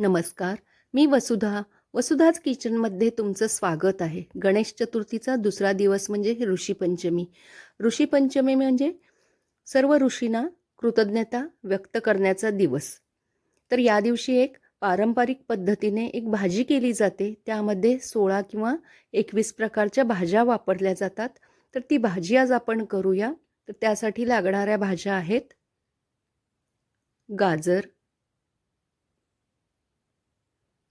नमस्कार मी वसुधा. वसुधाच किचनमध्ये तुमचं स्वागत आहे. गणेश चतुर्थीचा दुसरा दिवस म्हणजे ऋषीपंचमी ऋषीपंचमी म्हणजे सर्व ऋषींना कृतज्ञता व्यक्त करण्याचा दिवस. तर या दिवशी एक पारंपरिक पद्धतीने एक भाजी केली जाते. त्यामध्ये सोळा किंवा एकवीस प्रकारच्या भाज्या वापरल्या जातात. तर ती भाजी आज आपण करूया. तर त्यासाठी लागणाऱ्या भाज्या आहेत गाजर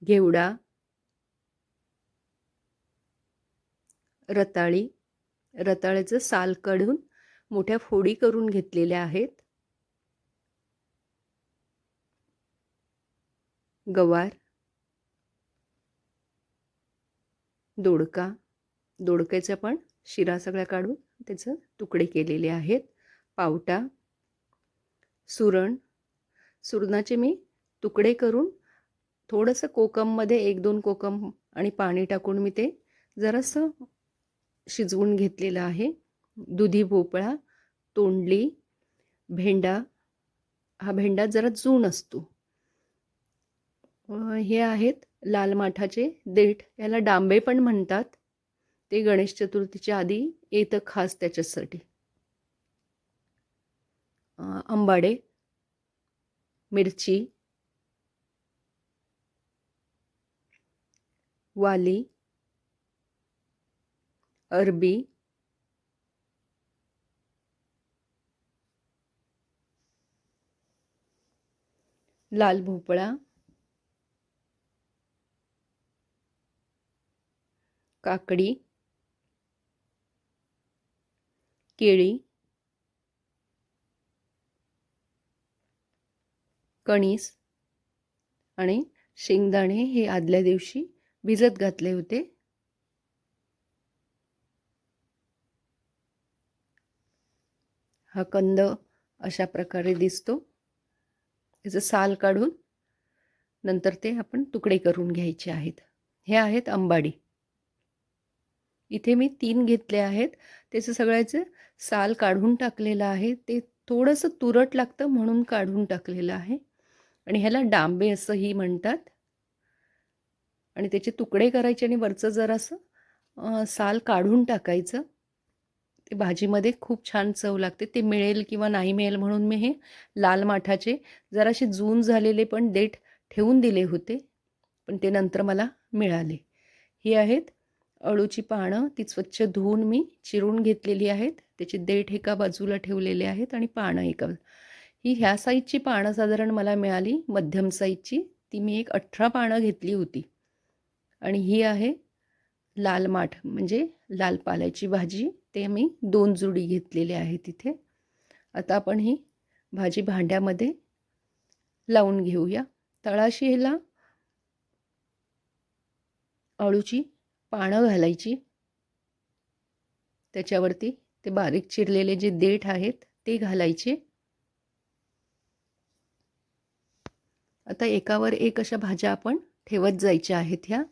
घेवडा रताळी रताळ्याचं साल काढून मोठ्या फोडी करून घेतलेल्या आहेत. गवार दोडका दोडक्याचा पण शिरा सगळ्या काढून त्याचं तुकडे केलेले आहेत. पावटा सुरण सुरणाचे मी तुकडे करून थोडंसं कोकममध्ये एक दोन कोकम आणि पाणी टाकून मी ते जरासं शिजवून घेतलेलं आहे. दुधी भोपळा तोंडली भेंडा. हा भेंडा जरा जून असतो. हे आहेत लाल माठाचे देठ. याला डांबे पण म्हणतात. ते गणेश चतुर्थीच्या आधी येतं खास त्याच्यासाठी. आंबाडे मिरची वाली अरबी लाल भोपळा काकडी केळी कणीस आणि शेंगदाणे हे आदल्या दिवशी भिजत घातले होते. हा कंद अशा प्रकारे दिसतो. त्याचं साल काढून नंतर ते आपण तुकडे करून घ्यायचे आहेत. हे आहेत अंबाडी इथे मी तीन घेतले आहेत. त्याचं सगळ्याचं साल काढून टाकलेलं आहे. ते थोडंसं तुरट लागतं म्हणून काढून टाकलेलं आहे. आणि ह्याला डांबे असंही म्हणतात. आणि त्याचे तुकडे करायचे आणि वरचं जरासं साल काढून टाकायचं. ते भाजीमध्ये खूप छान चव लागते. ते मिळेल किंवा नाही मिळेल म्हणून मी हे लाल माठाचे जरासे जून झालेले पण देठ ठेवून दिले होते पण ते नंतर मला मिळाले. ही आहेत अळूची पानं. ती स्वच्छ धुवून मी चिरून घेतलेली आहेत. त्याचे देठ एका बाजूला ठेवलेले आहेत आणि पानं एका ही ह्या साईजची पानं साधारण मला मिळाली. मध्यम साईजची ती मी एक अठरा पानं घेतली होती. आणि ही आहे लाल माठ म्हणजे लाल पाल्याची भाजी. ते मी दोन जुडी घेतलेले आहे तिथे. आता आपण ही भाजी भांड्यामध्ये लावून घेऊया. तळाशी ह्याला अळूची पानं घालायची. त्याच्यावरती ते बारीक चिरलेले जे देठ आहेत ते घालायचे. आता एकावर एक अशा भाज्या आपण ठेवत जायच्या आहेत ह्या.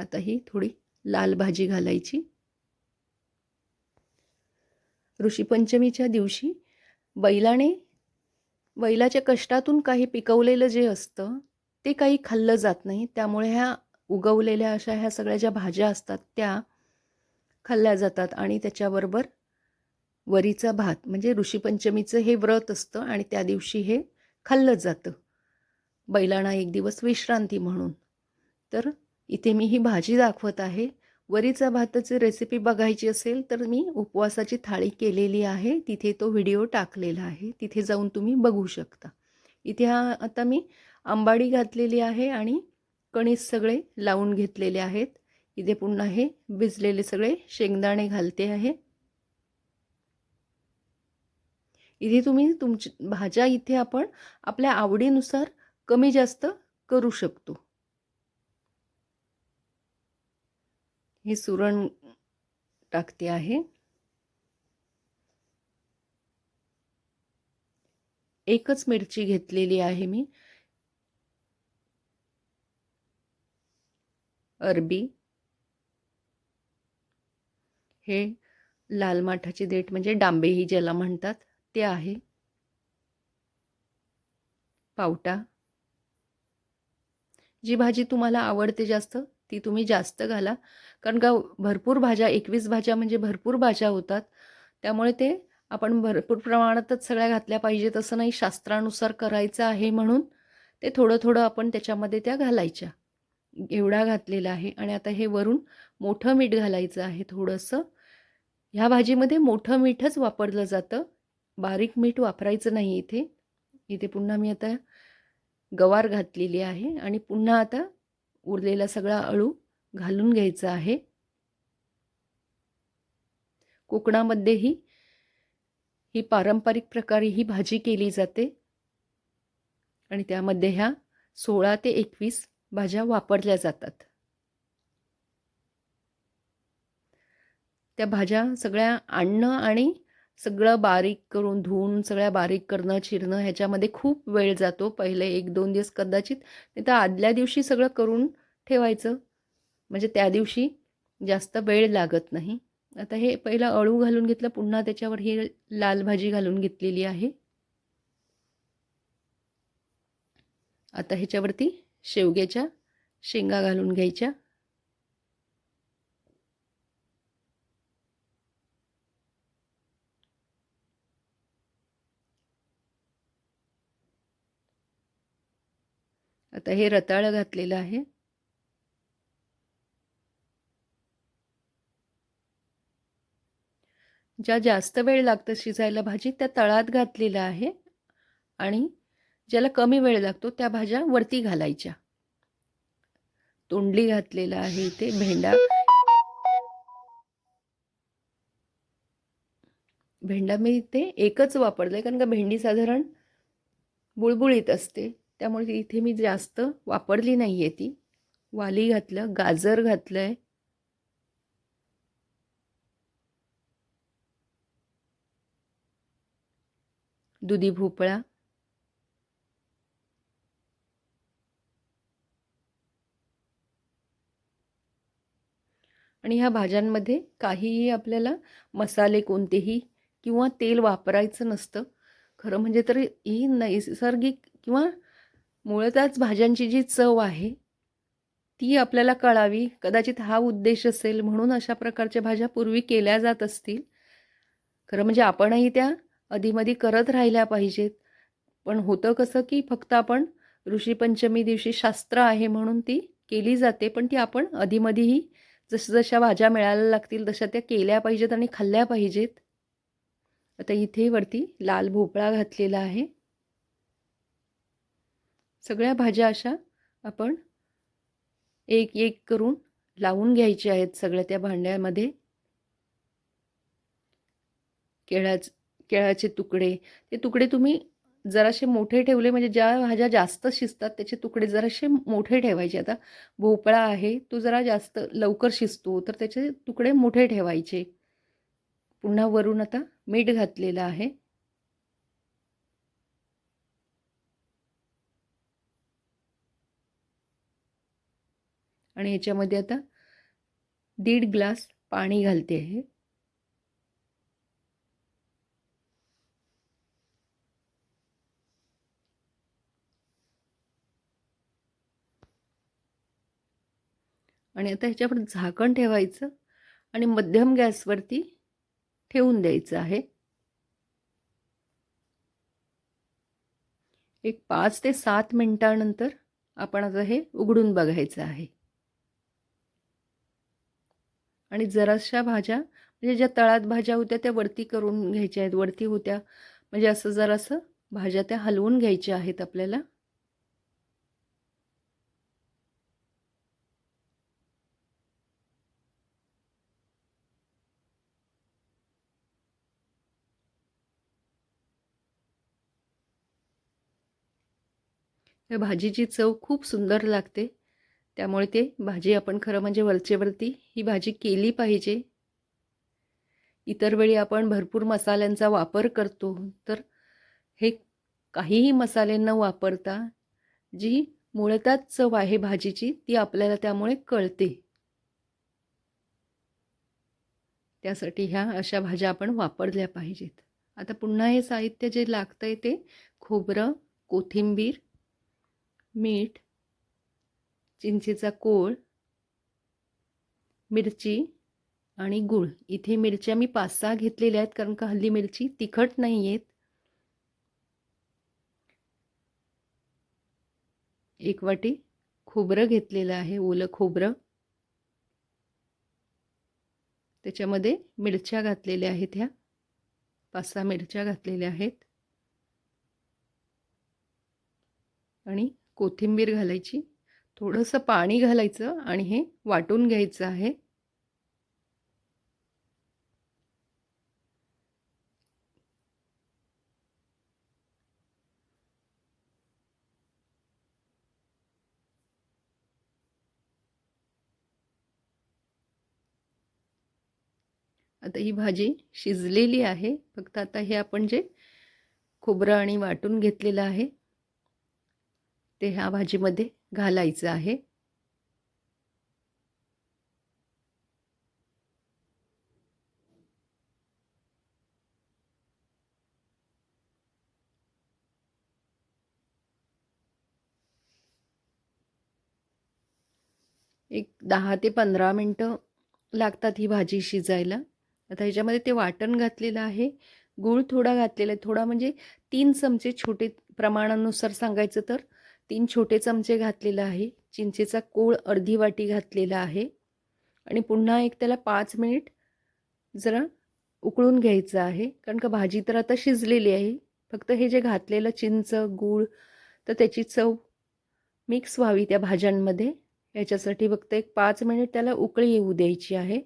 आता ही थोडी लाल भाजी घालायची. ऋषीपंचमीच्या दिवशी बैलाने बैलाच्या कष्टातून काही पिकवलेलं जे असतं ते काही खाल्लं जात नाही. त्यामुळे ह्या उगवलेल्या अशा ह्या सगळ्या ज्या भाज्या असतात त्या खाल्ल्या जातात आणि त्याच्याबरोबर वरीचा भात म्हणजे ऋषीपंचमीचं हे व्रत असतं आणि त्या दिवशी हे खाल्लं जातं. बैलांना एक दिवस विश्रांती म्हणून. तर इथे मी ही भाजी दाखवत आहे. वरीचा भाताची रेसिपी बघायची असेल तर मी उपवासाची थाळी केलेली आहे. तिथे तो व्हिडिओ टाकलेला आहे. तिथे जाऊन तुम्ही बघू शकता. इथे हा आता मी आंबाडी घातलेली आहे आणि कणीस सगळे लावून घेतलेले आहेत. इथे पुन्हा हे भिजलेले सगळे शेंगदाणे घालते आहे. इथे तुम्ही तुमची भाज्या इथे आपण आपल्या आवडीनुसार कमी जास्त करू शकतो. हे सुरण टाकते आहे. एकच मिरची घेतलेली आहे मी. अरबी. हे लाल माठाची देठ म्हणजे डांबेही ज्याला म्हणतात ते आहे. पावटा. जी भाजी तुम्हाला आवडते जास्त ती तुम्ही जास्त घाला. कारण का भरपूर भाज्या एकवीस भाज्या म्हणजे भरपूर भाज्या होतात. त्यामुळे ते आपण भरपूर प्रमाणातच सगळ्या घातल्या पाहिजेत असं नाही शास्त्रानुसार करायचं आहे म्हणून ते थोडं थोडं आपण त्याच्यामध्ये त्या घालायच्या. एवढा घातलेला आहे आणि आता हे वरून मोठं मीठ घालायचं आहे थोडंसं. ह्या भाजीमध्ये मोठं मीठच वापरलं जातं. बारीक मीठ वापरायचं नाही इथे. इथे पुन्हा मी आता गवार घातलेली आहे आणि पुन्हा आता उरलेला सगळा अळू घालून घ्यायचा आहे. कोकणामध्येही ही पारंपरिक प्रकारे ही भाजी केली जाते. आणि त्यामध्ये ह्या सोळा ते एकवीस भाज्या वापरल्या जातात. त्या भाज्या सगळ्या आणणं आणि सगळं बारीक करून धुवून सगळ्या बारीक करणं चिरणं ह्याच्यामध्ये खूप वेळ जातो. पहिले एक दोन दिवस कदाचित नाही तर आदल्या दिवशी सगळं करून ठेवायचं. म्हणजे त्या दिवशी जास्त वेळ लागत नाही. आता हे पहिलं अळू घालून घेतलं पुन्हा त्याच्यावर ही लाल भाजी घालून घेतलेली आहे. आता ह्याच्यावरती शेवग्याच्या शेंगा घालून घ्यायच्या. आता हे रताळं घातलेलं आहे. ज्या जास्त वेळ लागतं शिजायला भाजी त्या तळात घातलेल्या आहे आणि ज्याला कमी वेळ लागतो त्या भाज्या वरती घालायच्या. तोंडली घातलेला आहे इथे भेंडा. भेंडा मी इथे एकच वापरलं कारण का भेंडी साधारण बुळबुळीत असते. त्यामुळे इथे मी जास्त वापरली नाही आहे ती. वाली घातलं गाजर घातलं आहे दुधी भोपळा. आणि ह्या भाज्यांमध्ये काहीही आपल्याला मसाले कोणतेही किंवा तेल वापरायचं नसतं. खरं म्हणजे तर ही नैसर्गिक किंवा मुळातच भाज्यांची जी चव आहे ती आपल्याला कळावी. कदाचित हा उद्देश असेल म्हणून अशा प्रकारच्या भाज्या पूर्वी केल्या जात असतील. खरं म्हणजे आपणही त्या अधिमधी करत राहिल्या पाहिजेत. पण होतं कसं की फक्त आपण ऋषीपंचमी दिवशी शास्त्र आहे म्हणून ती केली जाते पण ती आपण अधिमधीही जसं जशा भाज्या मिळायला लागतील तशा त्या केल्या पाहिजेत आणि खाल्ल्या पाहिजेत. आता इथे वरती लाल भोपळा घातलेला आहे. सगळ्या भाज्या अशा आपण एक एक करून लावून घ्यायच्या आहेत सगळ्या त्या भांड्यामध्ये. केळाच केळाचे तुकडे. ते तुकडे तुम्ही जरासे मोठे ठेवले म्हणजे ज्या भाज्या जास्त शिजतात त्याचे तुकडे जरासे मोठे ठेवायचे. आता भोपळा आहे तो जरा जास्त लवकर शिजतो तर त्याचे तुकडे मोठे ठेवायचे. पुन्हा वरून आता मीठ घातलेलं आहे. आणि ह्याच्यामध्ये आता दीड ग्लास पाणी घालते आहे. आणि आता ह्याच्यावर झाकण ठेवायचं आणि मध्यम गॅसवरती ठेवून द्यायचं आहे. एक पाच ते सात मिनटानंतर आपण आता हे उघडून बघायचं आहे. आणि जराशा भाज्या म्हणजे ज्या तळात भाज्या होत्या त्या वरती करून घ्यायच्या आहेत. वरती होत्या म्हणजे असं जरासं भाज्या त्या हलवून घ्यायच्या आहेत आपल्याला. या भाजीची चव खूप सुंदर लागते. त्यामुळे ते भाजी आपण खरं म्हणजे वरचेवरती ही भाजी केली पाहिजे. इतर वेळी आपण भरपूर मसाल्यांचा वापर करतो तर हे काहीही मसाले न वापरता जी मुळतात चव आहे भाजीची ती आपल्याला त्यामुळे कळते. त्यासाठी ह्या अशा भाज्या आपण वापरल्या पाहिजेत. आता पुन्हा हे साहित्य जे लागतं आहे ते खोबरं कोथिंबीर मीठ चिंचेचा कोळ मिरची आणि गूळ. इथे मिरच्या मी पाच सहा घेतलेल्या आहेत कारण का हल्ली मिरची तिखट नाही आहेत. एक वाटी खोबरं घेतलेलं आहे ओलं खोबरं. त्याच्यामध्ये मिरच्या घातलेल्या आहेत ह्या. पाच सहा मिरच्या घातलेल्या आहेत. आणि कोथिंबीर घालायची. थोडंसं पाणी घालायचं आणि हे वाटून घ्यायचं आहे. आता ही भाजी शिजलेली आहे. फक्त आता हे आपण जे खोबरं आणि वाटून घेतलेलं आहे ते ह्या भाजीमध्ये घालायचं आहे. एक दहा ते पंधरा मिनटं लागतात ही भाजी शिजायला. आता ह्याच्यामध्ये ते वाटण घातलेलं आहे. गूळ थोडा घातलेला आहे. थोडा म्हणजे तीन चमचे छोटे प्रमाणानुसार सांगायचं तर. तीन छोटे चमचे घातलेला आहे. चिंचेचा कोळ अर्धी वाटी घातलेला आहे. आणि पुन्हा एक त्याला पाच मिनिट जरा उकळून घ्यायचं आहे. कारण का भाजी तर आता शिजलेली आहे. फक्त हे जे घातलेलं चिंच गूळ तर त्याची चव मिक्स व्हावी त्या भाज्यांमध्ये. याच्यासाठी फक्त एक पाच मिनिट त्याला उकळी येऊ द्यायची आहे.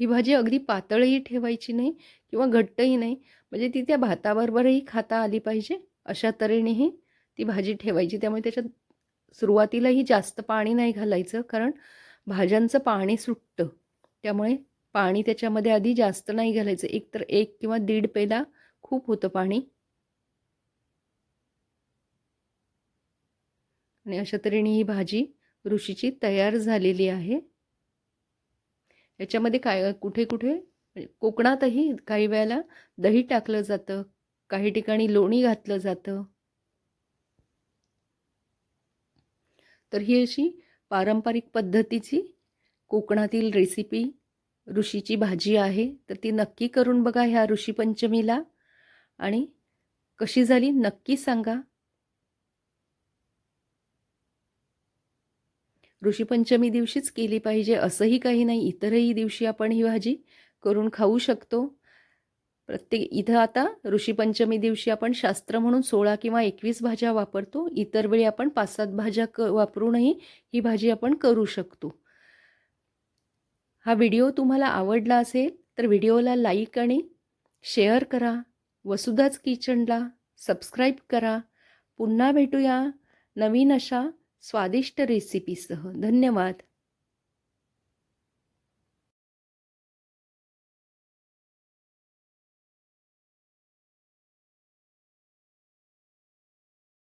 ही भाजी अगदी पातळही ठेवायची नाही किंवा घट्टही नाही. म्हणजे ती त्या भाताबरोबरही खाता आली पाहिजे. अशा तऱ्हेनेही ती भाजी ठेवायची. त्यामुळे त्याच्यात सुरुवातीलाही जास्त पाणी नाही घालायचं कारण भाज्यांचं पाणी सुटतं. त्यामुळे पाणी त्याच्यामध्ये आधी जास्त नाही घालायचं. एक तर एक किंवा दीड पेला खूप होतं पाणी. आणि अशा तऱ्हेने ही भाजी ऋषीची तयार झालेली आहे. याच्यामध्ये काय कुठे कुठे? म्हणजे कोकणातही काही वेळेला दही टाकलं जातं काही ठिकाणी लोणी घातलं जातं. तर ही अशी पारंपरिक पद्धतीची कोकणातील रेसिपी ऋषीची भाजी आहे. तर ती नक्की करून बघा ह्या ऋषीपंचमीला. आणि कशी झाली नक्की सांगा. ऋषीपंचमी दिवशीच केली पाहिजे असंही काही नाही. इतरही दिवशी आपण ही भाजी करून खाऊ शकतो. प्रत्येक इथं आता ऋषीपंचमी दिवशी आपण शास्त्र म्हणून सोळा किंवा एकवीस भाज्या वापरतो. इतर वेळी आपण पाच सात भाज्या क वापरूनही ही भाजी आपण करू शकतो. हा व्हिडिओ तुम्हाला आवडला असेल तर व्हिडिओला लाईक आणि शेअर करा. वसुधाच किचनला सबस्क्राईब करा. पुन्हा भेटूया नवीन अशा स्वादिष्ट रेसिपीसह धन्यवाद.